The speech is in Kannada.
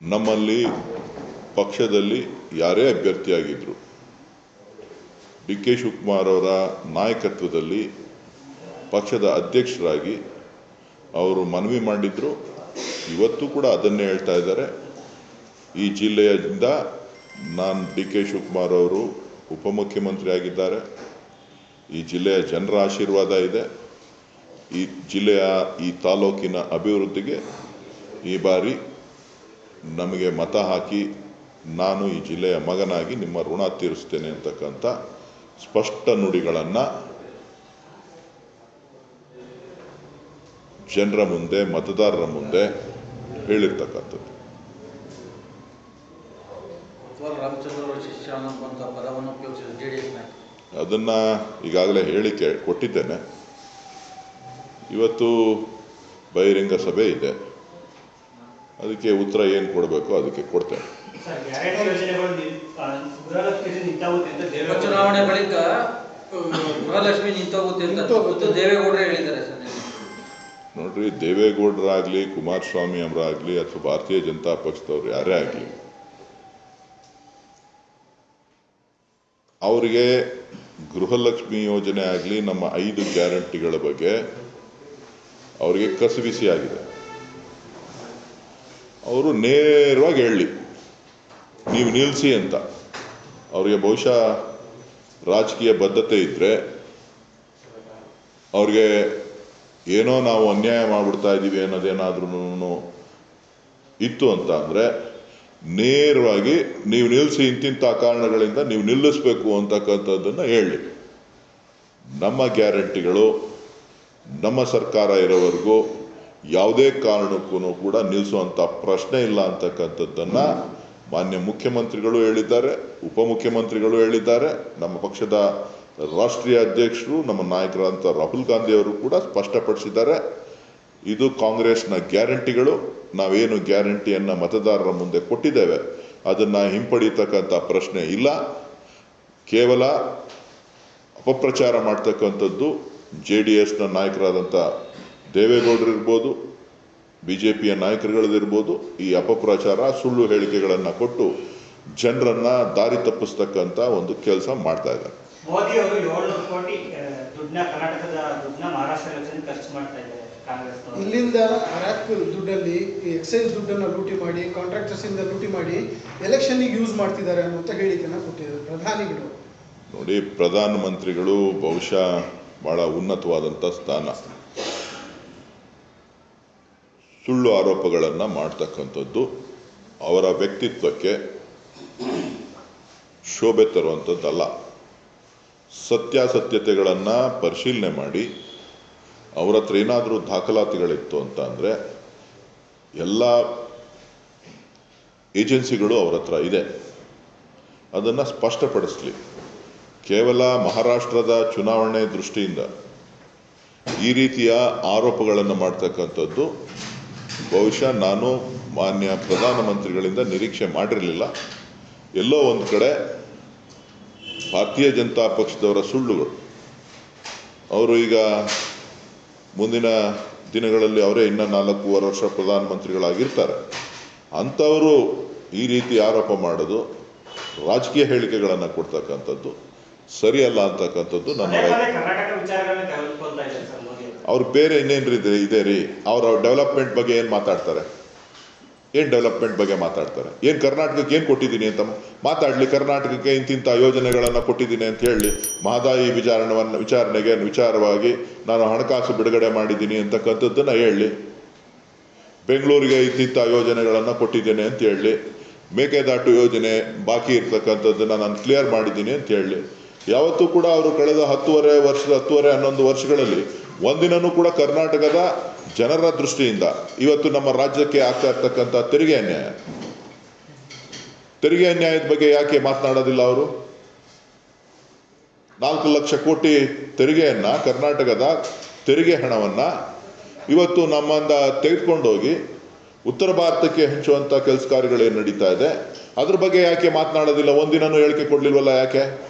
ನಮ್ಮಲ್ಲಿ ಪಕ್ಷದಲ್ಲಿ ಯಾರೇ ಅಭ್ಯರ್ಥಿಯಾಗಿದ್ದರು ಡಿ ಕೆ ಶಿವಕುಮಾರ್ ಅವರ ನಾಯಕತ್ವದಲ್ಲಿ ಪಕ್ಷದ ಅಧ್ಯಕ್ಷರಾಗಿ ಅವರು ಮನವಿ ಮಾಡಿದ್ರು. ಇವತ್ತು ಕೂಡ ಅದನ್ನೇ ಹೇಳ್ತಾ ಇದ್ದಾರೆ. ಈ ಜಿಲ್ಲೆಯಿಂದ ನಾನು ಡಿ ಕೆ ಶಿವಕುಮಾರ್ ಅವರು ಉಪಮುಖ್ಯಮಂತ್ರಿ ಆಗಿದ್ದಾರೆ. ಈ ಜಿಲ್ಲೆಯ ಜನರ ಆಶೀರ್ವಾದ ಇದೆ. ಈ ಜಿಲ್ಲೆಯ ಈ ತಾಲೂಕಿನ ಅಭಿವೃದ್ಧಿಗೆ ಈ ಬಾರಿ ನಮಗೆ ಮತ ಹಾಕಿ ನಾನು ಈ ಜಿಲ್ಲೆಯ ಮಗನಾಗಿ ನಿಮ್ಮ ಋಣ ತೀರಿಸ್ತೇನೆ ಅಂತಕ್ಕಂಥ ಸ್ಪಷ್ಟ ನುಡಿಗಳನ್ನು ಜನರ ಮುಂದೆ ಮತದಾರರ ಮುಂದೆ ಹೇಳಿರ್ತಕ್ಕಂಥದ್ದು. ಅದನ್ನು ಈಗಾಗಲೇ ಹೇಳಿಕೆ ಕೊಟ್ಟಿದ್ದೇನೆ. ಇವತ್ತು ಬಹಿರಂಗ ಸಭೆ ಇದೆ. ಅದಕ್ಕೆ ಉತ್ತರ ಏನು ಕೊಡಬೇಕು ಅದಕ್ಕೆ ಕೊಡ್ತೇನೆ. ಚುನಾವಣೆ ಬಳಿಕ ಗೃಹಲಕ್ಷ್ಮಿ ನಿಂತೋಗುತ್ತೆ ಅಂತ ಖುದ್ದು ಹೇಳಿದ್ದಾರೆ. ನೋಡ್ರಿ ದೇವೇಗೌಡರಾಗಲಿ ಕುಮಾರಸ್ವಾಮಿ ಅವರಾಗ್ಲಿ ಅಥವಾ ಭಾರತೀಯ ಜನತಾ ಪಕ್ಷದವ್ರು ಯಾರೇ ಆಗಲಿ ಅವರಿಗೆ ಗೃಹಲಕ್ಷ್ಮಿ ಯೋಜನೆ ಆಗಲಿ ನಮ್ಮ ಐದು ಗ್ಯಾರಂಟಿಗಳ ಬಗ್ಗೆ ಅವರಿಗೆ ಕಸಬಿಸಿ ಆಗಿದೆ. ಅವರು ನೇರವಾಗಿ ಹೇಳಲಿ ನೀವು ನಿಲ್ಲಿಸಿ ಅಂತ. ಅವರಿಗೆ ಬಹುಶಃ ರಾಜಕೀಯ ಬದ್ಧತೆ ಇದ್ದರೆ ಅವ್ರಿಗೆ ಏನೋ ನಾವು ಅನ್ಯಾಯ ಮಾಡ್ಬಿಡ್ತಾ ಇದ್ದೀವಿ ಅನ್ನೋದೇನಾದ್ರೂ ಇತ್ತು ಅಂತ ಅಂದರೆ, ನೇರವಾಗಿ ನೀವು ನಿಲ್ಲಿಸಿ ಇಂತಿಂಥ ಕಾರಣಗಳಿಂದ ನೀವು ನಿಲ್ಲಿಸ್ಬೇಕು ಅಂತಕ್ಕಂಥದ್ದನ್ನು ಹೇಳಿ. ನಮ್ಮ ಗ್ಯಾರಂಟಿಗಳು, ನಮ್ಮ ಸರ್ಕಾರ ಇರೋವರೆಗೂ ಯಾವುದೇ ಕಾರಣಕ್ಕೂ ಕೂಡ ನಿಲ್ಲಿಸುವಂಥ ಪ್ರಶ್ನೆ ಇಲ್ಲ ಅಂತಕ್ಕಂಥದ್ದನ್ನು ಮಾನ್ಯ ಮುಖ್ಯಮಂತ್ರಿಗಳು ಹೇಳಿದ್ದಾರೆ, ಉಪಮುಖ್ಯಮಂತ್ರಿಗಳು ಹೇಳಿದ್ದಾರೆ, ನಮ್ಮ ಪಕ್ಷದ ರಾಷ್ಟ್ರೀಯ ಅಧ್ಯಕ್ಷರು, ನಮ್ಮ ನಾಯಕರಾದಂಥ ರಾಹುಲ್ ಗಾಂಧಿ ಅವರು ಕೂಡ ಸ್ಪಷ್ಟಪಡಿಸಿದ್ದಾರೆ. ಇದು ಕಾಂಗ್ರೆಸ್ನ ಗ್ಯಾರಂಟಿಗಳು, ನಾವೇನು ಗ್ಯಾರಂಟಿಯನ್ನು ಮತದಾರರ ಮುಂದೆ ಕೊಟ್ಟಿದ್ದೇವೆ, ಅದನ್ನು ಹಿಂಪಡೀತಕ್ಕಂಥ ಪ್ರಶ್ನೆ ಇಲ್ಲ. ಕೇವಲ ಅಪಪ್ರಚಾರ ಮಾಡ್ತಕ್ಕಂಥದ್ದು ಜೆ ಡಿ ಎಸ್ನ ನಾಯಕರಾದಂಥ ದೇವೇಗೌಡರು ಇರ್ಬೋದು ಬಿ ಜೆ ಪಿಯ ನಾಯಕರುಗಳದಿರ್ಬೋದು ಈ ಅಪಪ್ರಚಾರ ಸುಳ್ಳು ಹೇಳಿಕೆಗಳನ್ನು ಕೊಟ್ಟು ಜನರನ್ನ ದಾರಿ ತಪ್ಪಿಸ್ತಕ್ಕಂಥ ಒಂದು ಕೆಲಸ ಮಾಡ್ತಾ ಇದ್ದಾರೆ. ಮೋದಿ ಅವರು ಏಳ್ನೂರು ಕೋಟಿ ದುಡ್ಡನ್ನ ಕರ್ನಾಟಕದ ದುಡ್ಡನ್ನ ಮಹಾರಾಷ್ಟ್ರ ರಚನೆ ಖರ್ಚು ಮಾಡ್ತಾ ಇದ್ದಾರೆ ಕಾಂಗ್ರೆಸ್ ಇಲ್ಲಿಂದ ಹರಾಕ್ ದುಡ್ಡಲ್ಲಿ ಎಕ್ಸೈಸ್ ದುಡ್ಡನ್ನು ಲೂಟಿ ಮಾಡಿ ಕಾಂಟ್ರಾಕ್ಟರ್ಸ್ ಇಂದ ಲೂಟಿ ಮಾಡಿ ಎಲೆಕ್ಷನ್ಗೆ ಯೂಸ್ ಮಾಡ್ತಿದ್ದಾರೆ ಅಂತ ಹೇಳಿಕೆನ ಕೊಟ್ಟಿದ್ದಾರೆ ಪ್ರಧಾನಿಗಳು. ನೋಡಿ ಪ್ರಧಾನಮಂತ್ರಿಗಳು ಬಹುಶಃ ಬಹಳ ಉನ್ನತವಾದಂಥ ಸ್ಥಾನ. ಸುಳ್ಳು ಆರೋಪಗಳನ್ನು ಮಾಡ್ತಕ್ಕಂಥದ್ದು ಅವರ ವ್ಯಕ್ತಿತ್ವಕ್ಕೆ ಶೋಭೆ ತರುವಂಥದ್ದಲ್ಲ. ಸತ್ಯಾಸತ್ಯತೆಗಳನ್ನು ಪರಿಶೀಲನೆ ಮಾಡಿ, ಅವರ ಹತ್ರ ಏನಾದರೂ ದಾಖಲಾತಿಗಳಿತ್ತು ಅಂತ ಅಂದರೆ ಎಲ್ಲ ಏಜೆನ್ಸಿಗಳು ಅವರ ಹತ್ರ ಇದೆ. ಅದನ್ನು ಸ್ಪಷ್ಟಪಡಿಸಲಿ. ಕೇವಲ ಮಹಾರಾಷ್ಟ್ರದ ಚುನಾವಣೆ ದೃಷ್ಟಿಯಿಂದ ಈ ರೀತಿಯ ಆರೋಪಗಳನ್ನು ಮಾಡ್ತಕ್ಕಂಥದ್ದು ಬಹುಶಃ ನಾನು ಮಾನ್ಯ ಪ್ರಧಾನಮಂತ್ರಿಗಳಿಂದ ನಿರೀಕ್ಷೆ ಮಾಡಿರಲಿಲ್ಲ. ಎಲ್ಲೋ ಒಂದು ಕಡೆ ಭಾರತೀಯ ಜನತಾ ಪಕ್ಷದವರ ಸುಳ್ಳುಗಳು. ಅವರು ಈಗ ಮುಂದಿನ ದಿನಗಳಲ್ಲಿ ಅವರೇ ಇನ್ನೂ ನಾಲ್ಕೂವರೆ ವರ್ಷ ಪ್ರಧಾನಮಂತ್ರಿಗಳಾಗಿರ್ತಾರೆ ಅಂಥವರು ಈ ರೀತಿ ಆರೋಪ ಮಾಡೋದು ರಾಜಕೀಯ ಹೇಳಿಕೆಗಳನ್ನು ಕೊಡ್ತಕ್ಕಂಥದ್ದು ಸರಿಯಲ್ಲ ಅಂತಕ್ಕಂಥದ್ದು ನನ್ನ ಅವರು. ಬೇರೆ ಇನ್ನೇನು ಇದೆ ರೀ ಅವ್ರ ಡೆವಲಪ್ಮೆಂಟ್ ಬಗ್ಗೆ ಏನು ಮಾತಾಡ್ತಾರೆ ಏನು ಡೆವಲಪ್ಮೆಂಟ್ ಬಗ್ಗೆ ಮಾತಾಡ್ತಾರೆ ಏನು ಕರ್ನಾಟಕಕ್ಕೆ ಏನು ಕೊಟ್ಟಿದ್ದೀನಿ ಅಂತ ಮಾತಾಡಲಿ, ಕರ್ನಾಟಕಕ್ಕೆ ಇಂತಿಂಥ ಯೋಜನೆಗಳನ್ನು ಕೊಟ್ಟಿದ್ದೀನಿ ಅಂತ ಹೇಳಿ ಮಹದಾಯಿ ವಿಚಾರಣವನ್ನು ವಿಚಾರಣೆಗೆ ವಿಚಾರವಾಗಿ ನಾನು ಹಣಕಾಸು ಬಿಡುಗಡೆ ಮಾಡಿದ್ದೀನಿ ಅಂತಕ್ಕಂಥದ್ದನ್ನು ಹೇಳಿ, ಬೆಂಗಳೂರಿಗೆ ಇಂತಿಂಥ ಯೋಜನೆಗಳನ್ನು ಕೊಟ್ಟಿದ್ದೇನೆ ಅಂತ ಹೇಳಿ, ಮೇಕೆದಾಟು ಯೋಜನೆ ಬಾಕಿ ಇರ್ತಕ್ಕಂಥದ್ದನ್ನು ನಾನು ಕ್ಲಿಯರ್ ಮಾಡಿದ್ದೀನಿ ಅಂತ ಹೇಳಿ, ಯಾವತ್ತೂ ಕೂಡ ಅವರು ಕಳೆದ ಹತ್ತುವರೆ ವರ್ಷದ ಹತ್ತುವರೆ ಹನ್ನೊಂದು ವರ್ಷಗಳಲ್ಲಿ ಒಂದಿನನೂ ಕೂಡ ಕರ್ನಾಟಕದ ಜನರ ದೃಷ್ಟಿಯಿಂದ ಇವತ್ತು ನಮ್ಮ ರಾಜ್ಯಕ್ಕೆ ಆಗ್ತಾ ಇರ್ತಕ್ಕಂಥ ತೆರಿಗೆ ಅನ್ಯಾಯ. ತೆರಿಗೆ ಅನ್ಯಾಯದ ಬಗ್ಗೆ ಯಾಕೆ ಮಾತನಾಡೋದಿಲ್ಲ ಅವರು? ನಾಲ್ಕು ಲಕ್ಷ ಕೋಟಿ ತೆರಿಗೆಯನ್ನ ಕರ್ನಾಟಕದ ತೆರಿಗೆ ಹಣವನ್ನ ಇವತ್ತು ನಮ್ಮಿಂದ ತೆಗೆದುಕೊಂಡೋಗಿ ಉತ್ತರ ಭಾರತಕ್ಕೆ ಹಂಚುವಂಥ ಕೆಲಸ ಕಾರ್ಯಗಳೇನು ನಡೀತಾ ಇದೆ? ಅದ್ರ ಬಗ್ಗೆ ಯಾಕೆ ಮಾತನಾಡೋದಿಲ್ಲ? ಒಂದಿನೂ ಹೇಳಿಕೆ ಕೊಡಲಿಲ್ವಲ್ಲ ಯಾಕೆ?